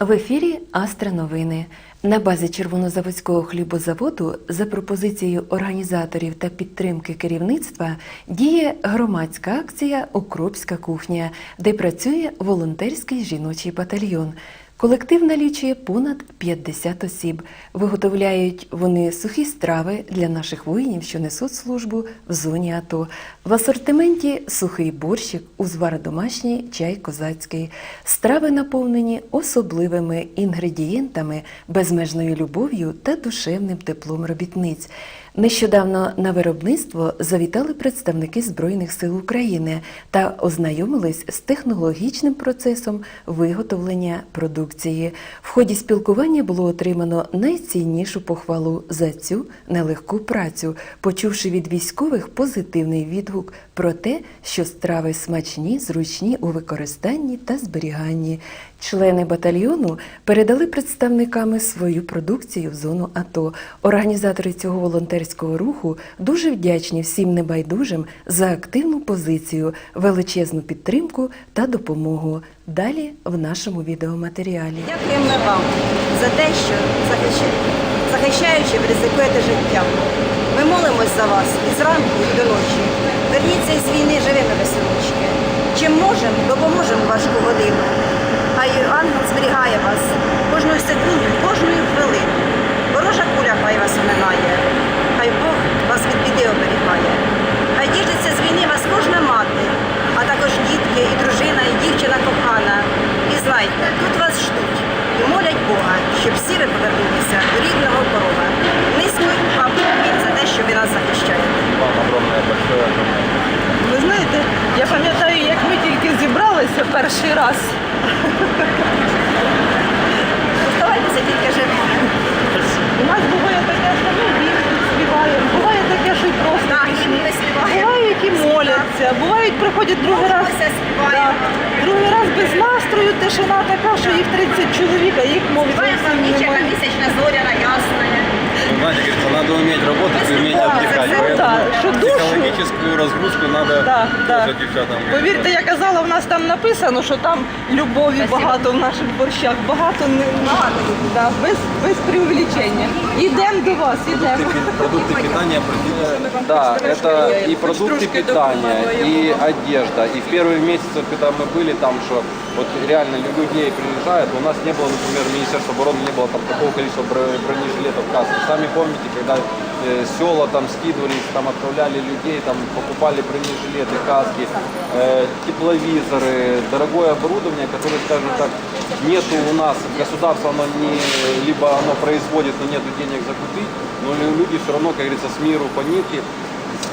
В ефірі Астроновини. На базі Червонозаводського хлібозаводу за пропозицією організаторів та підтримки керівництва діє громадська акція Укропська кухня, де працює волонтерський жіночий батальйон. Колектив налічує понад 50 осіб. Виготовляють вони сухі страви для наших воїнів, що несуть службу в зоні АТО. В асортименті сухий борщик, узвар домашній, чай козацький. Страви наповнені особливими інгредієнтами, безмежною любов'ю та душевним теплом робітниць. Нещодавно на виробництво завітали представники Збройних сил України та ознайомились з технологічним процесом виготовлення продукції. В ході спілкування було отримано найціннішу похвалу за цю нелегку працю, почувши від військових позитивний відгук про те, що страви смачні, зручні у використанні та зберіганні. Члени батальйону передали представниками свою продукцію в зону АТО. Організатори цього волонтерського руху дуже вдячні всім небайдужим за активну позицію, величезну підтримку та допомогу. Далі в нашому відеоматеріалі. Дякуємо вам за те, що захищаючи, ризикуєте життя. Ми молимось за вас і зранку, і до ночі. Верніться із війни живими веселочки. Чим можемо, допоможемо важку годину. Хай ангел зберігає вас кожну секунду, кожної хвилини. Ворожа куля хай вас оминає, хай Бог вас від біди оберігає. Хай діждеться з війни вас кожна мати, а також дітки, і дружина, і дівчина кохана. І знайте, тут вас ждуть і молять Бога, щоб всі ви повернулися до рідного порога. Низько вам за те, що ви нас захищаєте. Вам огромное большое огромное. Ви знаєте, я пам'ятаю, як ми тільки зібралися перший раз. Оставайтеся тільки живими. У нас буває таке, що ми вірші співаємо, буває таке, що й просто пісні. ми співаємо. Бувають і моляться, бувають приходять другий раз. Да. Другий раз без настрою, тишина така, що їх 30 чоловік, а їх мов зовсім немає. місячна зоряна, ясна. Знаете, говорится, надо уметь работать и уметь отдыхать. да, Поэтому да, что душу- психологическую разгрузку надо Да, да. тоже девчатам. Повірте, я казала, в нас там написано, що там любові багато в наших борщах, багато не да, без, без преувеличення. Ідемо до вас, ідемо. Продукты питания. Да, это и продукты питания, и одежда. И в первые месяцы, когда мы были там, что вот реально людей приезжают, у нас не было, например, Министерства обороны не было там такого количества бро- бронежилетов в кассе. Сами помните, когда э, села там скидывались, там отправляли людей, там покупали бронежилеты, каски, э, тепловизоры, дорогое оборудование, которое, скажем так, нету у нас, государство оно не, либо оно производит, но нету денег закупить, но лю- люди все равно, как говорится, с миру по нитке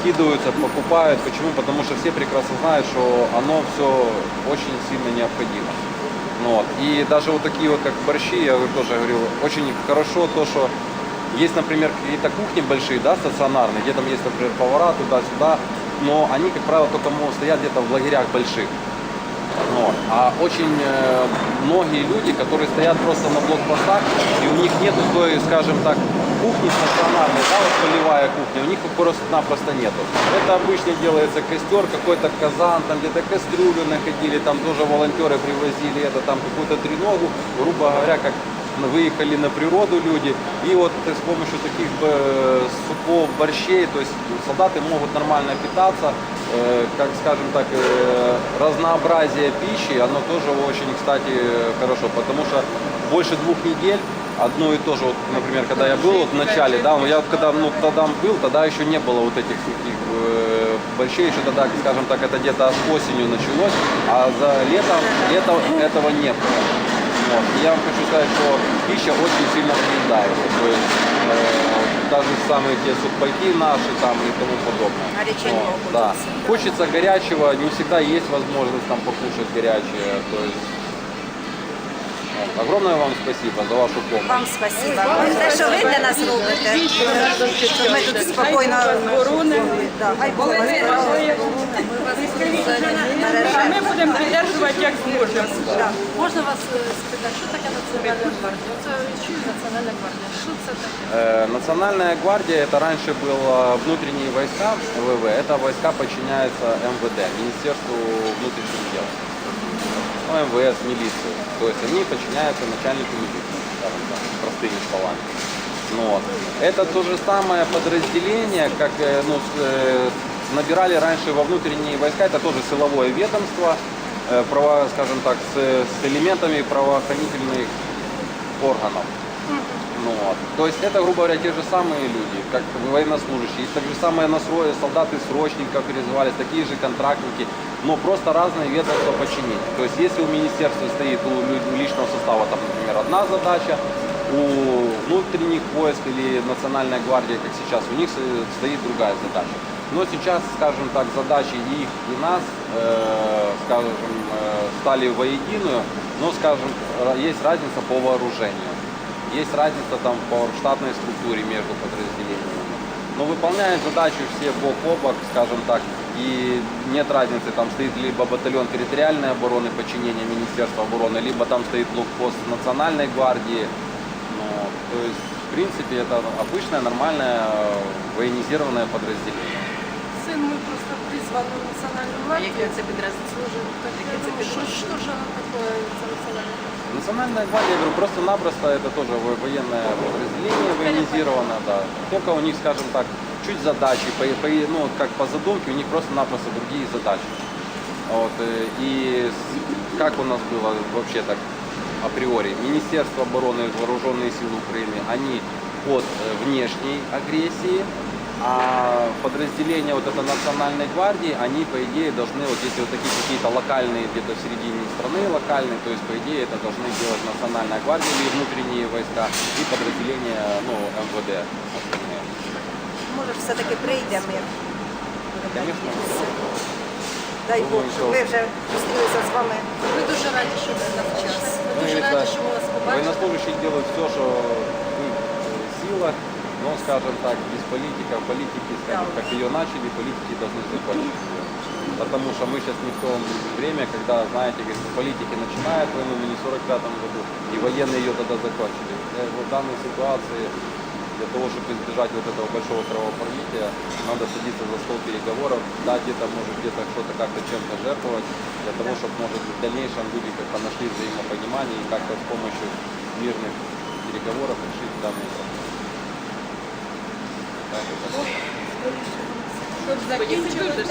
скидываются, покупают. Почему? Потому что все прекрасно знают, что оно все очень сильно необходимо. Вот. И даже вот такие вот, как борщи, я тоже говорил, очень хорошо то, что есть, например, какие-то кухни большие, да, стационарные, где там есть, например, повара туда-сюда, но они, как правило, только могут стоять где-то в лагерях больших. Вот. А очень э, многие люди, которые стоят просто на блокпостах, и у них нету той, скажем так, кухни стационарной, да, вот полевая кухня, у них просто-напросто нету. Это обычно делается костер, какой-то казан, там где-то кастрюлю находили, там тоже волонтеры привозили это, там какую-то треногу, грубо говоря, как выехали на природу люди, и вот с помощью таких э, супов, борщей, то есть солдаты могут нормально питаться, э, как скажем так, э, разнообразие пищи, оно тоже очень, кстати, хорошо, потому что больше двух недель одно и то же, вот, например, когда я был вот в начале, да, я вот когда ну, тогда был, тогда еще не было вот этих таких э, борщей, еще тогда, скажем так, это где-то осенью началось, а за летом, летом этого не было. Вот. И Я вам хочу сказать, что пища очень сильно съедается. То есть э, даже самые те сухпайки наши там и тому подобное. Горяченького Вот, да. хочется. Горячего, не всегда есть возможность там покушать горячее. То есть. Огромное вам спасибо за вашу помощь. Вам спасибо. Те, що ви для нас робите, щоб ми тут спокійно Да, хай Бог вас береже. А ми будемо підтримувати, як зможемо. Можна вас е, спитати, що таке Національна гвардія? Це чую Національна гвардія. Що це таке? Э, Национальная гвардия, это раньше было внутренние войска ВВ, это войска подчиняются МВД, Министерству внутренних дел. МВС, милицию. То есть они подчиняются начальнику милиции, скажем так, простыми словами. Ну, вот. Это то же самое подразделение, как э, ну, э, набирали раньше во внутренние войска, это тоже силовое ведомство, э, право, скажем так, с, с элементами правоохранительных органов. Ну, вот. То есть это, грубо говоря, те же самые люди, как военнослужащие, так же самые насро- солдаты срочников призывались, такие же контрактники, но просто разные ведомства подчинения. То есть если у министерства стоит у личного состава, там, например, одна задача, у внутренних войск или Национальная гвардия, как сейчас, у них стоит другая задача. Но сейчас, скажем так, задачи их и нас, э, скажем, э, стали воединую, но, скажем, есть разница по вооружению. Есть разница там по штатной структуре между подразделениями. Но выполняют задачу все бок о бок, скажем так, и нет разницы, там стоит либо батальон территориальной обороны, подчинения Министерства обороны, либо там стоит блокпост Национальной гвардии. Ну, то есть, в принципе, это обычное, нормальное э, военизированное подразделение. Сын мой просто призван в национальную гвардию. Яке це підрозділ? Служит. Яке це Ну, что, підрозділ? что же оно такое за национальная гвардия? Национальная гвардия, я говорю, просто-напросто это тоже во- военное подразделение военизировано, да. Только у них, скажем так, чуть задачи, по, по- ну, как по задумке, у них просто-напросто другие задачи. Вот, э, и как у нас было вообще так априори, Министерство обороны и Вооруженные силы Украины, они от э, внешней агрессии, а подразделения вот это национальной гвардии, они по идее должны, вот если вот такие какие-то локальные где-то в середине страны локальные, то есть по идее это должны делать национальная гвардия или внутренние войска и подразделения, ну, МВД Може, ж все-таки прийде мир. Конечно. Дай Бог, Думаю, щоб що- ми вже зустрілися з вами. Ми дуже раді, що ви на час. Ми Ну, дуже это раді, що ми вас побачили. военнослужащие делают все, что в их силах, но, скажем так, без политика, политики, скажем, как ее начали, политики должны закончить ее. Потому что мы сейчас не в том время, когда, знаете, говорит, политики начинают войну в не 45 году, и военные ее тогда закончили. Э, Вот в данной ситуации для того, чтобы избежать вот этого большого кровопролития, надо садиться за стол переговоров, да, где-то, может, где-то что-то как-то чем-то жертвовать, для того, чтобы, может, в дальнейшем люди как-то нашли взаимопонимание и как-то с помощью мирных переговоров решить данные проблемы. Так это. Щоб закінчилося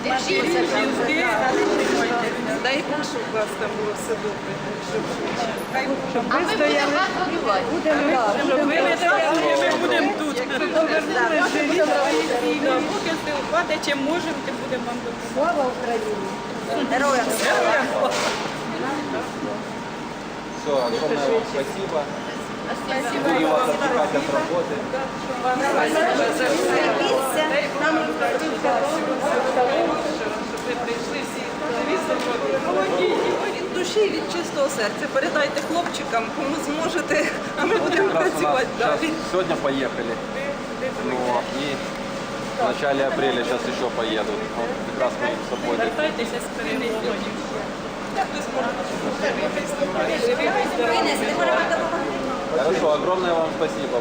огромное Дай Бог, щоб у вас там було все добре. Щоб. Хай щоб А ми будемо вас годувати. щоб ви не стояли, ми будемо тут. Повернули живі, поки сил чим можемо, тим будемо вам допомагати. Слава Україні! Героям слава! Все, огромное вам спасибо. Буду вас отвлекать от работы. Терпіться. Нам Щоб ви прийшли всі живі здорові. Молоді, від душі, від чистого серця. Передайте хлопчикам, кому зможете, а ми будемо Как раз у нас працювати сейчас- далі. сегодня поехали. Ну, и в начале апреля сейчас еще поедут. Вот как раз мы с собой. Звертайтеся з перемогою. Як ви зможете, щоб ви живі і здорові. Хорошо, огромное вам спасибо.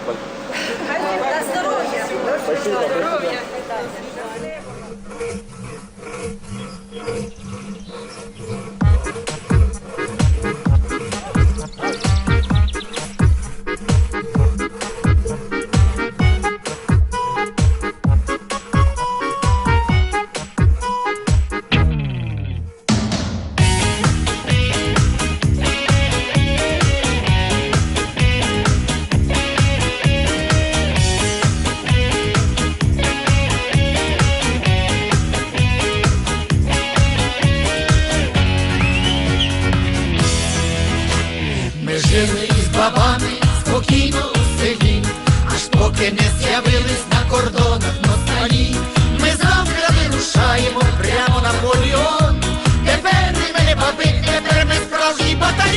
на здоров'я. Здоров'я.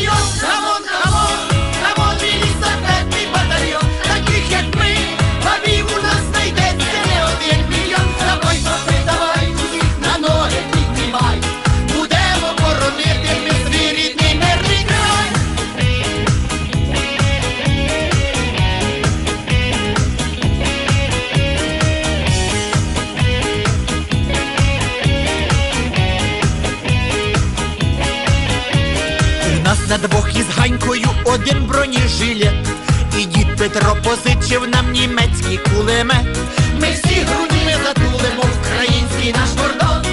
Dios. На двох із ганькою один бронежилет. І дід Петро позичив нам німецький кулемет. Ми всі грудьми затулимо український наш кордон.